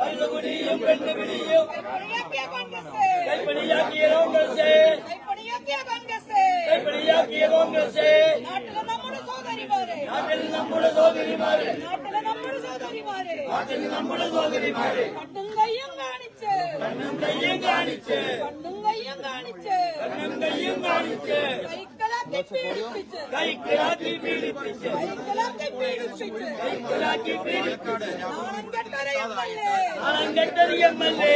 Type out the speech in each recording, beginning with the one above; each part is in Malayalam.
கல்லுகுடியும் பெண்ணுபிடியும் கைப்படியாக்கிய காங்கிரஸ் கைப்படியாக்கிய காங்கிரஸ் நாட்டில் நம்முடைய சோதரிமாறு நாட்டில் நம்முடைய சோதரிமாறு நாட்டில் நம்முடைய சோதரிமாறு நாட்டில் நம்முடைய சோதரிமாறு കണ്ണും കയ്യും കാണിച്ച്. കണ്ണും കയ്യും കാണിച്ച്. കണ്ണും കയ്യും കാണിച്ച്. കൈക്കലാക്കി പീഡിപ്പിച്ച് കൈക്കലാക്കി പീഡിപ്പിച്ച് കൈക്കലാക്കി പീഡിപ്പിച്ച് കൈക്കലാക്കി പീഡിപ്പിച്ച് നാണം കെട്ടൊരു എം എൽ എ.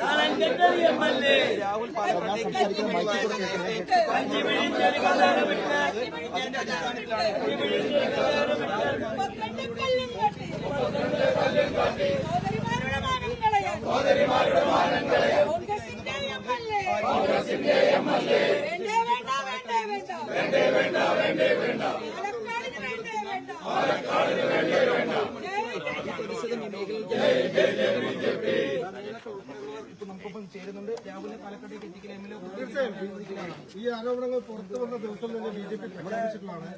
നാണം കെട്ടൊരു എം എൽ എ. നാണം കെട്ടൊരു എം എൽ എ. കഞ്ഞി പിടിച്ചൊരു കലാരമിട്ട് കഞ്ഞി പിടിച്ചൊരു കലാരമിട്ട് സഹോദരിമാരുടെ മാനം കളയാൻ കോൺഗ്രസിന്റെ എം എൽ എ വേണ്ടേ വേണ്ട വേണ്ടേ വേണ്ട വേണ്ടേ വേണ്ട പാലക്കാടിന് വേണ്ടേ വേണ്ട ജയ് ജയ് നമുക്കൊപ്പം ചേരുന്നുണ്ട്. ഈ ആരോപണങ്ങൾ പുറത്തു വന്ന ദിവസം തന്നെ ബി ജെ പി പ്രഖ്യാപിച്ചിട്ടുള്ളതാണ്.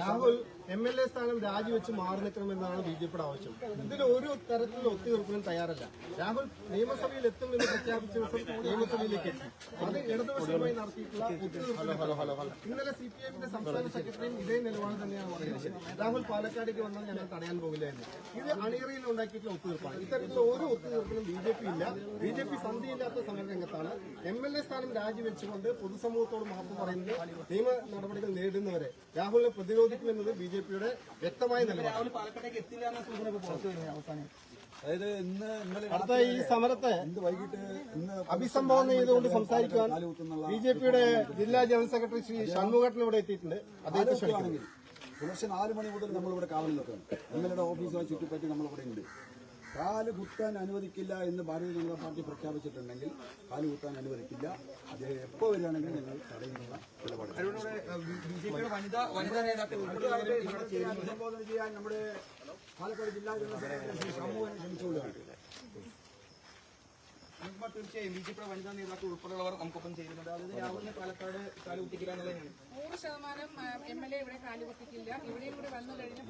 രാഹുൽ എം എൽ എ സ്ഥാനം രാജിവെച്ച് മാറി നിൽക്കണമെന്നാണ് ബി ജെ പിയുടെ ആവശ്യം. ഇതിൽ ഒരു തരത്തിലുള്ള ഒത്തുതീർപ്പിനും തയ്യാറല്ല. രാഹുൽ നിയമസഭയിൽ എത്തുമെന്ന് പ്രഖ്യാപിച്ച ദിവസം നിയമസഭയിലേക്ക് എത്തി. അത് ഇടതുപക്ഷവുമായി നടത്തിയിട്ടുള്ള ഇന്നലെ സി പി എമ്മിന്റെ സംസ്ഥാന സെക്രട്ടറിയും ഇതേ നിലപാട് തന്നെയാണ് പറയുന്നത്. രാഹുൽ പാലക്കാടേക്ക് വന്നാൽ ഞങ്ങൾ തടയാൻ പോകില്ലായിരുന്നു. എന്ന് ഇത് അണിയറയിൽ ഉണ്ടാക്കിയിട്ടുള്ള ഒത്തുതീർപ്പാണ്. ഇത്തരത്തിലുള്ള ഒരു ഒത്തുതീർപ്പിനും ബി ജെ പി ഇല്ല. ബി ജെ പി സന്ധിയില്ലാത്ത സമരരംഗത്താണ് എം എൽ എ സ്ഥാനം രാജിവെച്ചുകൊണ്ട് പൊതുസമൂഹത്തോട് മാപ്പ് പറയുന്നത് നിയമ നടപടികൾ നേരിടുന്നവരെ രാഹുലിനെ പ്രതിരോധിക്കുമെന്നത് ബി ജെ പിയുടെ വ്യക്തമായ അവസാനം. അതായത് ഇന്ന് അടുത്ത ഈ സമരത്തെ ഇന്ന് വൈകിട്ട് ഇന്ന് അഭിസംബോധന ചെയ്തുകൊണ്ട് സംസാരിക്കുവാൻ ബി ജെ പിയുടെ ജില്ലാ ജനറൽ സെക്രട്ടറി ശ്രീ ഷൺമുഖട്ടൻ ഇവിടെ എത്തിയിട്ടുണ്ട്. അദ്ദേഹത്തെ ക്ഷണിക്കുന്നു. പുലർച്ചെ നാല് മണി മുതൽ നമ്മളിവിടെ കാവൽ നിൽക്കുകയാണ് എം എൽ എയുടെ ഓഫീസുമായി ചുറ്റിപ്പറ്റി നമ്മളിവിടെ ഉണ്ട്. കാൽ കുത്താൻ അനുവദിക്കില്ല എന്ന് ഭാരതീയ ജനതാ പാർട്ടി പ്രഖ്യാപിച്ചിട്ടുണ്ടെങ്കിൽ കാൽ കുത്താൻ അനുവദിക്കില്ല. അദ്ദേഹം എപ്പോ വരികയാണെങ്കിലും ഞങ്ങൾ തടയുന്നുള്ള നിലപാട് അഭിസംബോധന ചെയ്യാൻ നമ്മുടെ പാലക്കാട് ജില്ലാ ജനറൽ സെക്രട്ടറി ഷമ്മുവിനെ ക്ഷണിച്ചുകൊള്ളുകയാണ് നമുക്കിപ്പോൾ തീർച്ചയായും ബി ജെ പിയുടെ വനിതാ നേതാക്കൾ ഉൾപ്പെടെയുള്ളവർ നമുക്കൊപ്പം ചേരുന്നുണ്ട്. അതായത് രാഹുലിനെ പാലക്കാട് കാലുകുത്തിക്കില്ല എന്നുള്ളതാണ് നൂറ് ശതമാനം എം എൽ എ ഇവിടെ കാലുകുത്തിക്കില്ല ഇവിടെയും കൂടെ വന്നു കഴിഞ്ഞാൽ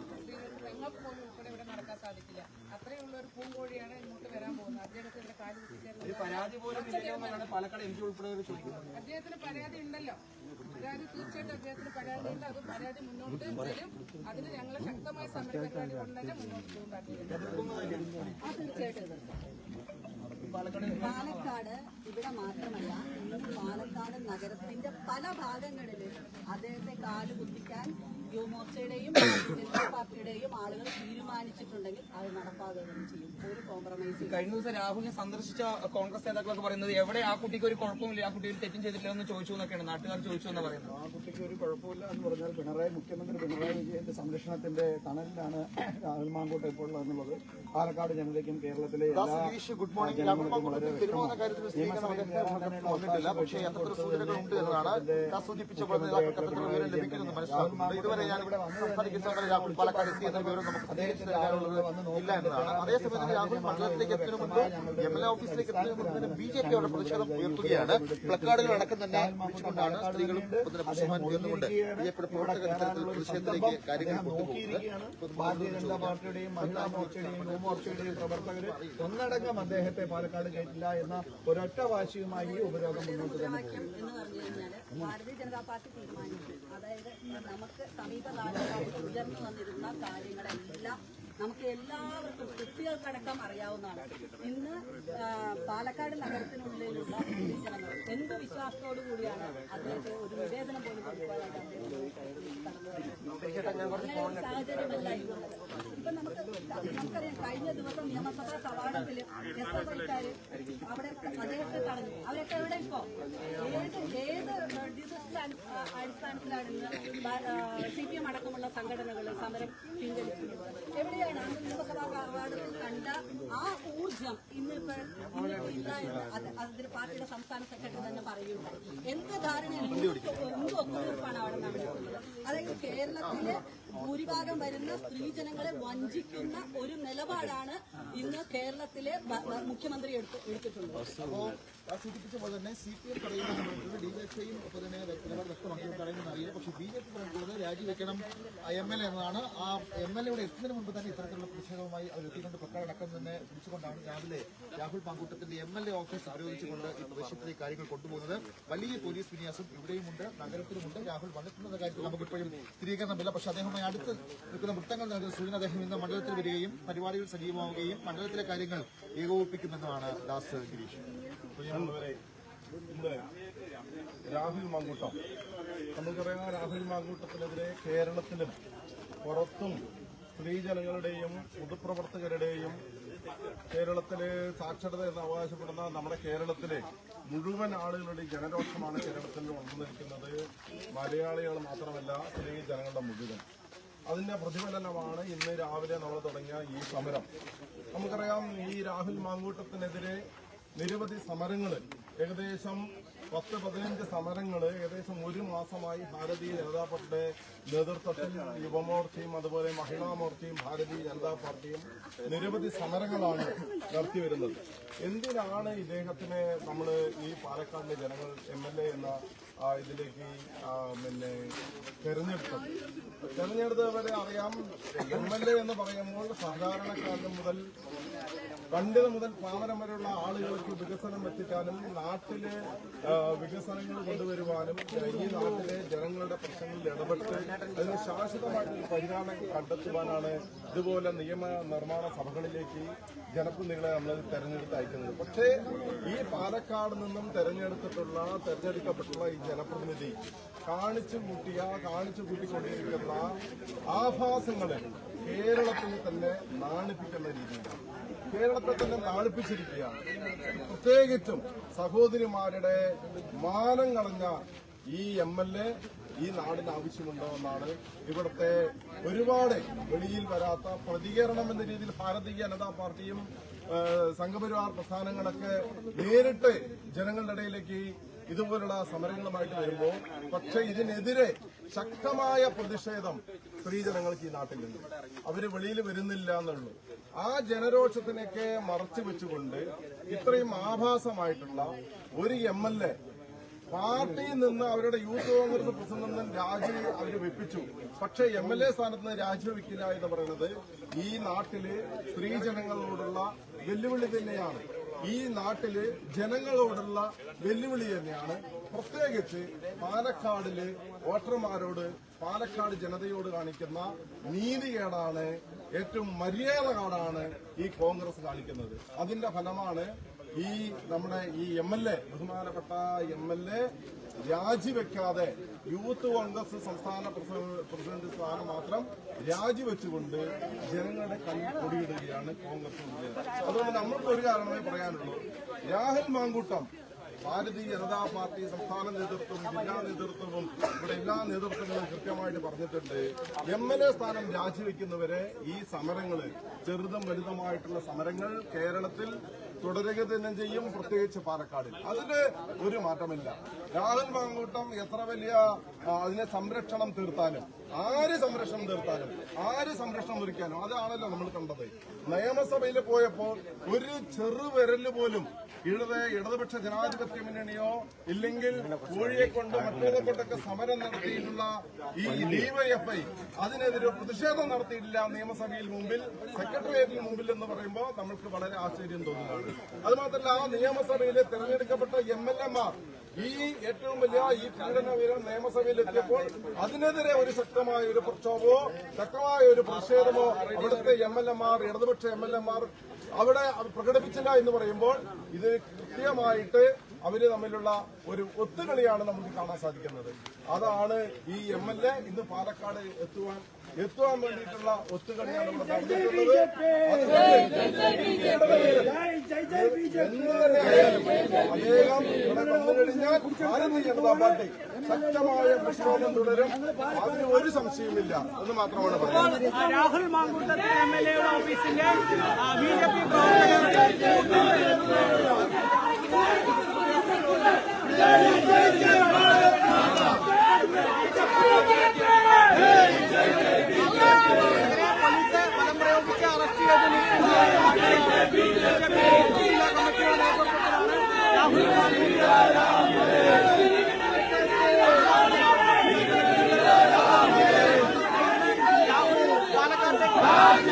സ്ത്രീകൾക്ക് പോലും ഉൾപ്പെടെ ഇവിടെ നടക്കാൻ സാധിക്കില്ല. അത്രയുള്ള ഒരു പൂങ്കോഴിയാണ് ഇങ്ങോട്ട് വരാൻ പോകുന്നത്. അദ്ദേഹത്തിന് ഇവിടെ കാലുകുത്തിക്കാൻ പരാതി പോലും പാലക്കാട് എം പി അദ്ദേഹത്തിന് പരാതി ഉണ്ടല്ലോ. പരാതി തീർച്ചയായിട്ടും അദ്ദേഹത്തിന് പരാതി ഉണ്ട്. അത് പരാതി മുന്നോട്ട് വരും. അതിന് ഞങ്ങൾ ശക്തമായ സമരപരിപാടി കൊണ്ട് തന്നെ മുന്നോട്ട് പോകും തീർച്ചയായിട്ടും. പാലക്കാട് ഇവിടെ മാത്രമല്ല പാലക്കാട് നഗരത്തിന്റെ പല ഭാഗങ്ങളിലും അദ്ദേഹത്തെ കാലുകുത്തിക്കാൻ യുവമോർച്ചയുടെയും ജനതാ പാർട്ടിയുടെയും ആളുകൾ തീരുമാനിച്ചിട്ടുണ്ടെങ്കിൽ അത് നടപ്പാകുകയും ചെയ്യും. ഒരു കോംപ്രമൈസ് കഴിഞ്ഞ ദിവസം രാഹുലിനെ സന്ദർശിച്ച കോൺഗ്രസ് നേതാക്കളൊക്കെ പറയുന്നത് എവിടെ ആ കുട്ടിക്ക് ഒരു കുഴപ്പമില്ല ആ കുട്ടി ഒരു തെറ്റും ചെയ്തിട്ടില്ല എന്ന് ചോദിച്ചു എന്നൊക്കെയാണ് നാട്ടുകാർ ചോദിച്ചു എന്ന് പറയുന്നത്. ആ കുട്ടിക്ക് ഒരു കുഴപ്പമില്ല എന്ന് പറഞ്ഞാൽ പിണറായി മുഖ്യമന്ത്രി പിണറായി വിജയന്റെ സംരക്ഷണത്തിന്റെ തണലിലാണ് രാഹുൽ മാങ്കോട്ട് ഇപ്പോൾ എന്നുള്ളത് പാലക്കാട് ജനതയ്ക്കും കേരളത്തിലെ എല്ലാ ഗുഡ് മോർണിംഗ് പക്ഷേ സൂചനകളുണ്ട് എന്നതാണ് ഞാൻ സൂചിപ്പിച്ചപ്പോൾ വിവരം ലഭിക്കുമെന്ന് മനസ്സിലാക്കുന്നത് ഇതുവരെ ഞാൻ ഇവിടെ സംസാരിക്കുന്ന രാഹുൽ പാലക്കാട് എത്തി എന്ന വിവരം നമുക്ക് പ്രത്യേകിച്ച് നൽകാനുള്ളത് ഇല്ല എന്നതാണ്. അതേസമയത്ത് രാഹുൽ മണ്ഡലത്തിലേക്ക് എത്തുന്നതിന് മുമ്പ് എം എൽ എ ഓഫീസിലേക്ക് എത്തുന്നതിന് മുമ്പ് തന്നെ ബി ജെ പി അവിടെ പ്രതിഷേധം ഉയർത്തുകയാണ്. പ്ലക്കാർഡുകൾ അടക്കം തന്നെ പിടിച്ചുകൊണ്ടാണ് സ്ത്രീകളും പുരുഷന്മാരും ഉയർന്നുകൊണ്ട് ബി ജെ പിയുടെ പ്രവർത്തകർ ഇത്തരത്തിൽ പ്രതിഷേധത്തിലേക്ക് കാര്യങ്ങൾ കൊണ്ടുപോകുന്നത്. ഭാരതീയ ജനതാ പാർട്ടിയുടെയും മഹിളാ മോർച്ചയുടെയും യുവമോർച്ചയുടെയും പ്രവർത്തകർ ഒന്നടങ്കം അദ്ദേഹത്തെ പാലക്കാട് കേട്ടില്ല എന്ന ഒരൊറ്റ വാശിയുമായി ഈ ഉപരോധം മുന്നോട്ട് തന്നെ ഭാരതീയ ജനതാ പാർട്ടി തീരുമാനിച്ചു. അതായത് നമുക്ക് സമീപ നാളുകളായിട്ട് ഉയർന്നു വന്നിരുന്ന കാര്യങ്ങളെല്ലാം നമുക്ക് എല്ലാവർക്കും കുട്ടികൾക്കടക്കം അറിയാവുന്നതാണ്. ഇന്ന് പാലക്കാട് നഗരത്തിനുള്ളിലുള്ള ജനങ്ങൾ എന്ത് വിശ്വാസത്തോടു കൂടിയാണ് അദ്ദേഹത്തെ ഒരു നിവേദനം പോലും കൊടുക്കുവാനായിട്ട് അദ്ദേഹം സാഹചര്യമല്ല ഇന്നുള്ളത് ഇപ്പൊ നമുക്ക് നമുക്കറിയാം കഴിഞ്ഞ ദിവസം നിയമസഭാ കവാടത്തിൽ എസ് എഫ് ഐക്കാര് അവിടെ അദ്ദേഹത്തെ തടഞ്ഞു. അവരൊക്കെ എവിടെ ഇപ്പോ? ഏത് ഏത് ഡിസിസ്റ്റ അടിസ്ഥാനത്തിലാണ് ഇന്ന് സി പി എം അടക്കമുള്ള സംഘടനകൾ സമരം പിൻവലിച്ചിട്ടുള്ളത്? എവിടെയാണ് അന്ന് നിയമസഭാ കവാടത്തിൽ കണ്ട ആ ഊർജം ഇന്നിപ്പോ ഇല്ല എന്ന് അത് അതിന് പാർട്ടിയുടെ സംസ്ഥാന സെക്രട്ടറി തന്നെ പറയുന്നുണ്ട് എന്ത് ധാരണയാണ് എന്ത് ഒത്തുതീർപ്പാണ് അവിടെ നടക്കുന്നത് അതായത് കേരളത്തിലെ ഭൂരിഭാഗം വരുന്ന സ്ത്രീജനങ്ങളെ വഞ്ചിക്കുന്ന ഒരു നിലപാടാണ് ഇന്ന് കേരളത്തിലെ മുഖ്യമന്ത്രി എടുത്ത് എടുത്തിട്ടുള്ളത്. ആ സൂചിപ്പിച്ച പോലെ തന്നെ സി പി എം പറയുന്ന സമയത്ത് ഡി എഫ് ഐയും ഒപ്പം തന്നെ നിലപാട് വ്യക്തമാക്കി പറയുന്നത് അറിയില്ല പക്ഷേ ബി ജെ പി പറയുന്നത് രാജിവെക്കണം എം എൽ എ എന്നതാണ് ആ എം എൽ എയുടെ എത്തുന്നതിന് മുമ്പ് തന്നെ ഇത്തരത്തിലുള്ള പ്രതിഷേധവുമായി അവർ എത്തിക്കൊണ്ട് പ്രക്കാരടക്കം തന്നെ വിളിച്ചുകൊണ്ടാണ് രാവിലെ രാഹുൽ പാങ്കൂട്ടത്തിന്റെ എം എൽ എ ഓഫീസ് ആരോപിച്ചുകൊണ്ട് ഈ പ്രദേശത്തിലെ കാര്യങ്ങൾ കൊണ്ടുപോകുന്നത്. വലിയ പോലീസ് വിന്യാസം ഇവിടെയുമുണ്ട് നഗരത്തിലുമുണ്ട്. രാഹുൽ വന്നിട്ടുണ്ടെന്ന കാര്യത്തിൽ നമുക്ക് ഇപ്പോഴും സ്ഥിരീകരണമില്ല. പക്ഷേ അദ്ദേഹവുമായി അടുത്ത് നിൽക്കുന്ന വൃത്തങ്ങൾ നൽകുന്ന സൂചന അദ്ദേഹം ഇന്ന് മണ്ഡലത്തിൽ വരികയും പരിപാടികൾ സജീവമാവുകയും മണ്ഡലത്തിലെ കാര്യങ്ങൾ ഏകോപിപ്പിക്കുമെന്നാണ് ദാസ് ഗിരീഷ്. രാഹുൽ മാങ്കൂട്ടം. നമുക്കറിയാം രാഹുൽ മാങ്കൂട്ടത്തിനെതിരെ കേരളത്തിലും പുറത്തും സ്ത്രീജനങ്ങളുടെയും പൊതുപ്രവർത്തകരുടെയും കേരളത്തിലെ സാക്ഷരത എന്ന് അവകാശപ്പെടുന്ന നമ്മുടെ കേരളത്തിലെ മുഴുവൻ ആളുകളുടെയും ജനരോഷമാണ് കേരളത്തിൽ വളർന്നിരിക്കുന്നത് മലയാളികൾ മാത്രമല്ല സ്ത്രീ ജനങ്ങളുടെ മുഴുവൻ. അതിന്റെ പ്രതിഫലനമാണ് ഇന്ന് രാവിലെ നമ്മൾ തുടങ്ങിയ ഈ സമരം. നമുക്കറിയാം ഈ രാഹുൽ മാങ്കൂട്ടത്തിനെതിരെ നിരവധി സമരങ്ങൾ ഏകദേശം പത്ത് പതിനഞ്ച് സമരങ്ങൾ ഏകദേശം ഒരു മാസമായി ഭാരതീയ ജനതാ പാർട്ടിയുടെ നേതൃത്വത്തിൽ യുവമോർച്ചയും അതുപോലെ മഹിളാ മോർച്ചയും ഭാരതീയ ജനതാ പാർട്ടിയും നിരവധി സമരങ്ങളാണ് നടത്തിവരുന്നത്. എന്തിനാണ് ഇദ്ദേഹത്തിനെ നമ്മൾ ഈ പാലക്കാടിലെ ജനങ്ങൾ എം എൽ എ എന്ന ഇതിലേക്ക് പിന്നെ തെരഞ്ഞെടുത്തത്? തെരഞ്ഞെടുത്തവരെ അറിയാം. എം എൽ എ എന്ന് പറയുമ്പോൾ സാധാരണക്കാരൻ മുതൽ പണ്ടിന് മുതൽ പാമരം വരെയുള്ള ആളുകൾക്ക് വികസനം എത്തിക്കാനും നാട്ടിലെ വികസനങ്ങൾ കൊണ്ടുവരുവാനും ഈ നാട്ടിലെ ജനങ്ങളുടെ പ്രശ്നങ്ങളിൽ ഇടപെട്ട് അതിന് ശാശ്വതമായിട്ടൊരു പരിഹാരം കണ്ടെത്തുവാനാണ് ഇതുപോലെ നിയമ നിർമ്മാണ സഭകളിലേക്ക് ജനപ്രതിനിധികളെ നമ്മൾ തെരഞ്ഞെടുത്ത് അയക്കുന്നത്. പക്ഷേ ഈ പാലക്കാട് നിന്നും തെരഞ്ഞെടുത്തിട്ടുള്ള തെരഞ്ഞെടുക്കപ്പെട്ടുള്ള ഈ ജനപ്രതിനിധി കാണിച്ചു കൂട്ടിയ കാണിച്ചു കൂട്ടിക്കൊണ്ടിരിക്കുന്ന ആഭാസങ്ങളെ കേരളത്തിന് തന്നെ നാണിപ്പിക്കുന്ന രീതിയിലാണ്. കേരളത്തെ തന്നെ നാളിപ്പിച്ചിരിക്കുകയാണ്. പ്രത്യേകിച്ചും സഹോദരിമാരുടെ മാനം കളഞ്ഞ ഈ എം എൽ എ ഈ നാടിന് ആവശ്യമുണ്ടോ എന്നാണ് ഇവിടുത്തെ ഒരുപാട് വെളിയിൽ വരാത്ത പ്രതികരണം എന്ന രീതിയിൽ ഭാരതീയ ജനതാ പാർട്ടിയും സംഘപരിവാർ പ്രസ്ഥാനങ്ങളൊക്കെ നേരിട്ട് ജനങ്ങളുടെ ഇടയിലേക്ക് ഇതുപോലുള്ള സമരങ്ങളുമായിട്ട് വരുമ്പോൾ പക്ഷെ ഇതിനെതിരെ ശക്തമായ പ്രതിഷേധം സ്ത്രീജനങ്ങൾക്ക് ഈ നാട്ടിലുണ്ട്. അവർ വെളിയിൽ വരുന്നില്ല എന്നുള്ളൂ. ആ ജനരോഷത്തിനൊക്കെ മറച്ചു വെച്ചുകൊണ്ട് ഇത്രയും ആഭാസമായിട്ടുള്ള ഒരു എം എൽ എ പാർട്ടിയിൽ നിന്ന് അവരുടെ യൂത്ത് കോൺഗ്രസ് പ്രസിഡന്റിൽ നിന്ന് രാജി അവർ വെപ്പിച്ചു. പക്ഷേ എം എൽ എ സ്ഥാനത്ത് നിന്ന് രാജിവെക്കില്ല എന്ന് പറയുന്നത് ഈ നാട്ടിൽ സ്ത്രീജനങ്ങളോടുള്ള വെല്ലുവിളി തന്നെയാണ്. ഈ നാട്ടിലെ ജനങ്ങളോടുള്ള വെല്ലുവിളി തന്നെയാണ്. പ്രത്യേകിച്ച് പാലക്കാടിലെ വോട്ടർമാരോട് പാലക്കാട് ജനതയോട് കാണിക്കുന്ന നീതികേടാണ് ഏറ്റവും മര്യാദ കാടാണ് ഈ കോൺഗ്രസ് കാണിക്കുന്നത്. അതിന്റെ ഫലമാണ് ഈ നമ്മുടെ ഈ എം എൽ എ ബഹുമാനപ്പെട്ട എം എൽ എ രാജിവെക്കാതെ യൂത്ത് കോൺഗ്രസ് സംസ്ഥാന പ്രസ- പ്രസിഡന്റ് സ്ഥാനം മാത്രം രാജിവെച്ചുകൊണ്ട് ജനങ്ങളുടെ കണ്ണിൽ കൊടിയിടുകയാണ് കോൺഗ്രസ്. അതുകൊണ്ട് നമ്മൾക്ക് ഒരു കാരണമേ പറയാനുള്ളൂ രാഹുൽ മാങ്കൂട്ടം ഭാരതീയ ജനതാ പാർട്ടി സംസ്ഥാന നേതൃത്വവും ജില്ലാ നേതൃത്വവും ഇവിടെ എല്ലാ നേതൃത്വങ്ങളും കൃത്യമായിട്ട് പറഞ്ഞിട്ടുണ്ട് എം എൽ എ സ്ഥാനം രാജിവെക്കുന്നവരെ ഈ സമരങ്ങൾ ചെറുതും വലുതുമായിട്ടുള്ള സമരങ്ങൾ കേരളത്തിൽ തുടരുക തന്നെ ചെയ്യും പ്രത്യേകിച്ച് പാലക്കാടിൽ. അതിന് ഒരു മാറ്റമില്ല. രാഹുൽ മാങ്കൂട്ടം എത്ര വലിയ അതിനെ സംരക്ഷണം തീർത്താലും ആര് സംരക്ഷണം തീർത്താലും ആര് സംരക്ഷണം ഒരുക്കാനും അതാണല്ലോ നമ്മൾ കണ്ടത്. നിയമസഭയിൽ പോയപ്പോൾ ഒരു ചെറുവിരൽ പോലും ഇടത് ഇടതുപക്ഷ ജനാധിപത്യ മുന്നണിയോ ഇല്ലെങ്കിൽ കോഴിയെ കൊണ്ട് മറ്റേതെ കൊണ്ടൊക്കെ സമരം നടത്തിയിട്ടുള്ള ഈ ഡിവൈഎഫ്ഐ അതിനെതിരെ പ്രതിഷേധം നടത്തിയിട്ടില്ല നിയമസഭയിൽ മുമ്പിൽ സെക്രട്ടേറിയറ്റിന് മുമ്പിൽ എന്ന് പറയുമ്പോൾ നമ്മൾക്ക് വളരെ ആശ്ചര്യം തോന്നുന്നതാണ് അതുമാത്രമല്ല ആ നിയമസഭയിലെ തെരഞ്ഞെടുക്കപ്പെട്ട എം എൽ എമാർ ഈ ഏറ്റവും വലിയ ഈ പീഡന വിവരം നിയമസഭയിൽ എത്തിയപ്പോൾ അതിനെതിരെ ഒരു ശക്തമായ ഒരു പ്രക്ഷോഭമോ ശക്തമായ ഒരു പ്രതിഷേധമോ അവിടുത്തെ എം എൽ എമാർ ഇടതുപക്ഷ എം എൽ എമാർ അവിടെ പ്രകടിപ്പിച്ചില്ല എന്ന് പറയുമ്പോൾ ഇത് കൃത്യമായിട്ട് അവർ തമ്മിലുള്ള ഒരു ഒത്തുകളിയാണ് നമുക്ക് കാണാൻ സാധിക്കുന്നത്. അതാണ് ഈ എം എൽ എ ഇന്ന് പാലക്കാട് എത്തുവാൻ എത്തുവാൻ വേണ്ടിയിട്ടുള്ള ഒത്തുകളിയാണ് ഇവിടെ ഭാരതീയ ജനതാ പാർട്ടി ശക്തമായ പ്രക്ഷോഭം തുടരും. അതിന് ഒരു സംശയവുമില്ല. എന്ന് മാത്രമാണ് പറയുന്നത്. രാഹുൽ മാങ്കൂട്ടത്തിൽ എം എൽ എയുടെ ഓഫീസിന്റെ ബി ജെ പി പ്രവർത്തകർ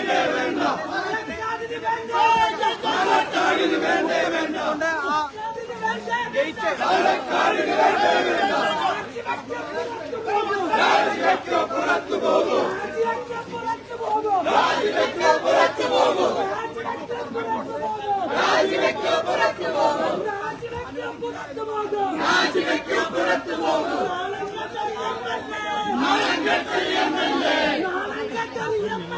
వెండే వెండ తాగిది వెండే వెండ ಕಾಲಿಗೆ ರಾಜಕೀಯ ಪುರತ್ತಬಹುದು ರಾಜಕೀಯ ಪುರತ್ತಬಹುದು ರಾಜಕೀಯ ಪುರತ್ತಬಹುದು ರಾಜಕೀಯ ಪುರತ್ತಬಹುದು ನಾನಂಗಟ್ಟ ಎಂ ಎಲ್ ಎ ನಾನಂಗಟ್ಟ ಎಂ ಎಲ್ ಎ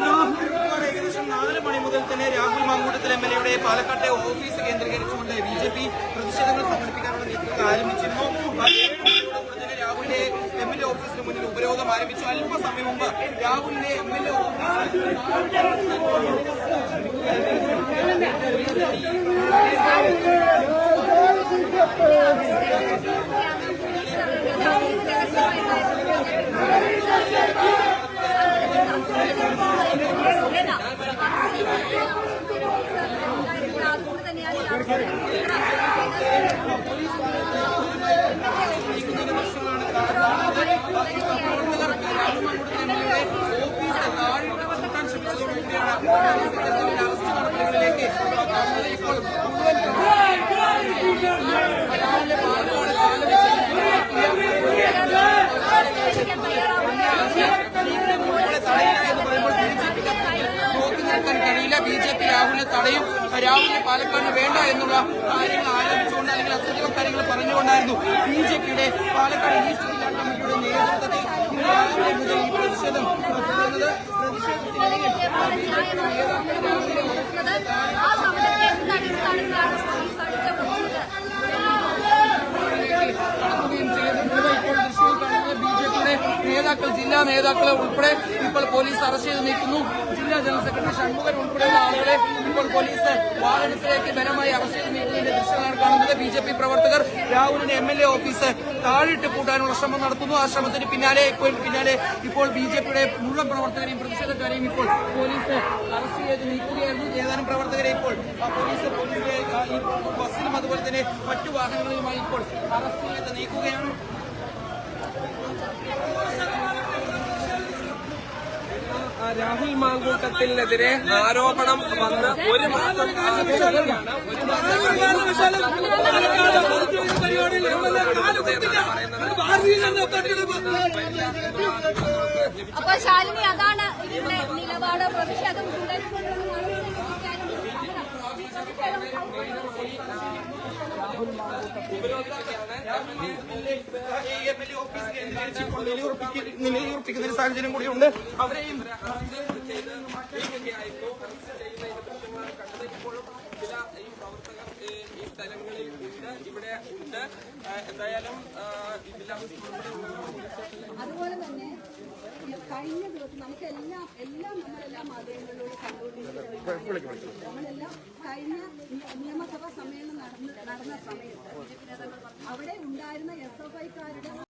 രാഹുൽ ഏകദേശം നാല് മണി മുതൽ തന്നെ രാഹുൽ മാങ്കൂട്ടത്തിൽ എം എൽ എയുടെ പാലക്കാട്ടെ ഓഫീസ് കേന്ദ്രീകരിച്ചുകൊണ്ട് ബി ജെ പി പ്രതിഷേധങ്ങൾ സംഘടിപ്പിക്കാനുള്ള മണിയോടുകൂടി രാഹുലിന്റെ എം എൽ എ ഓഫീസിന് മുന്നിൽ ഉപരോധം ആരംഭിച്ചു അല്പസമയം മുമ്പ് രാഹുലിന്റെ എം എൽ എ ഓഫീസ് അതുകൊണ്ട് തന്നെയാണ് ഈ അവസ്ഥ. നോക്കി നിൽക്കാൻ കഴിയില്ല ബി ജെ പി രാഹുലിനെ തടയും രാഹുലിനെ പാലക്കാടിന് വേണ്ട എന്നുള്ള കാര്യങ്ങൾ ആലോചിച്ചുകൊണ്ട് അല്ലെങ്കിൽ അത്തരം കാര്യങ്ങൾ പറഞ്ഞുകൊണ്ടായിരുന്നു ബി ജെ പിയുടെ പാലക്കാട് ഈസ്റ്റ് ജില്ലാ കമ്മിറ്റിയുടെ നേതൃത്വത്തിൽ ഈ പ്രതിഷേധം തുടരുന്നത് പ്രതിഷേധത്തിനിടയിൽ. എന്ത് അടിസ്ഥാനത്തിലാണ് പോലീസ് അടിച്ചമർത്തിയത് നടത്തുകയും ചെയ്തിട്ടുണ്ട് ഇപ്പോൾ തൃശ്ശൂർ കാണുന്നത് ബി ജെ പിയുടെ നേതാക്കൾ ജില്ലാ നേതാക്കളെ ഉൾപ്പെടെ ഇപ്പോൾ പോലീസ് അറസ്റ്റ് ചെയ്ത് നീക്കുന്നു ജില്ലാ ജനറൽ സെക്രട്ടറി ഷൺമുഖൻ ഉൾപ്പെടെയുള്ള ആളുകളെ ഇപ്പോൾ പോലീസ് വാഹനത്തിലേക്ക് ബലമായി അറസ്റ്റ് ചെയ്ത് നീക്കുന്നതിന്റെ ദൃശ്യങ്ങളാണ് കാണുന്നത്. ബി ജെ പി പ്രവർത്തകർ രാഹുലിന്റെ എം എൽ എ ഓഫീസ് താഴിട്ട് പൂട്ടാനുള്ള ശ്രമം നടത്തുന്നു. ആ ശ്രമത്തിന് പിന്നാലെ പിന്നാലെ ഇപ്പോൾ ബി ജെ പിയുടെ മുഴുവൻ പ്രവർത്തകരെയും പ്രതിഷേധക്കാരെയും ഇപ്പോൾ പോലീസ് അറസ്റ്റ് ചെയ്ത് നീക്കുകയായിരുന്നു. ഏതാനും പ്രവർത്തകരെ ഇപ്പോൾ പോലീസ് പോലീസിലെ ബസ്സിലും അതുപോലെ തന്നെ മറ്റു വാഹനങ്ങളിലുമായി ഇപ്പോൾ അറസ്റ്റ് ചെയ്ത് നീക്കുകയാണ്. രാഹുൽ മാങ്കൂട്ടത്തിനെതിരെ ആരോപണം വന്ന് ഒരു മാസം അപ്പൊ ശാലിനി അതാണ് ഇവിടെ നിലപാട്. പ്രതിഷേധം ഇപ്പോൾ നിലയുറപ്പിക്കുന്ന ഒരു സാഹചര്യം കൂടിയുണ്ട്. അവരെയും സ്ഥലങ്ങളിൽ ഇവിടെ ഉണ്ട് എന്തായാലും ഇതിലാണ് അതുപോലെ തന്നെ കഴിഞ്ഞ ദിവസം നമുക്ക് എല്ലാം എല്ലാം നമ്മളെല്ലാം മാധ്യമങ്ങളിലൂടെ കണ്ടുകൊണ്ടിരിക്കുന്നത് നമ്മളെല്ലാം കഴിഞ്ഞ നിയ- നിയമസഭാ സമ്മേളനം നടന്ന നടന്ന സമയത്ത് അവിടെ ഉണ്ടായിരുന്ന എസ് എഫ് ഐക്കാരുടെ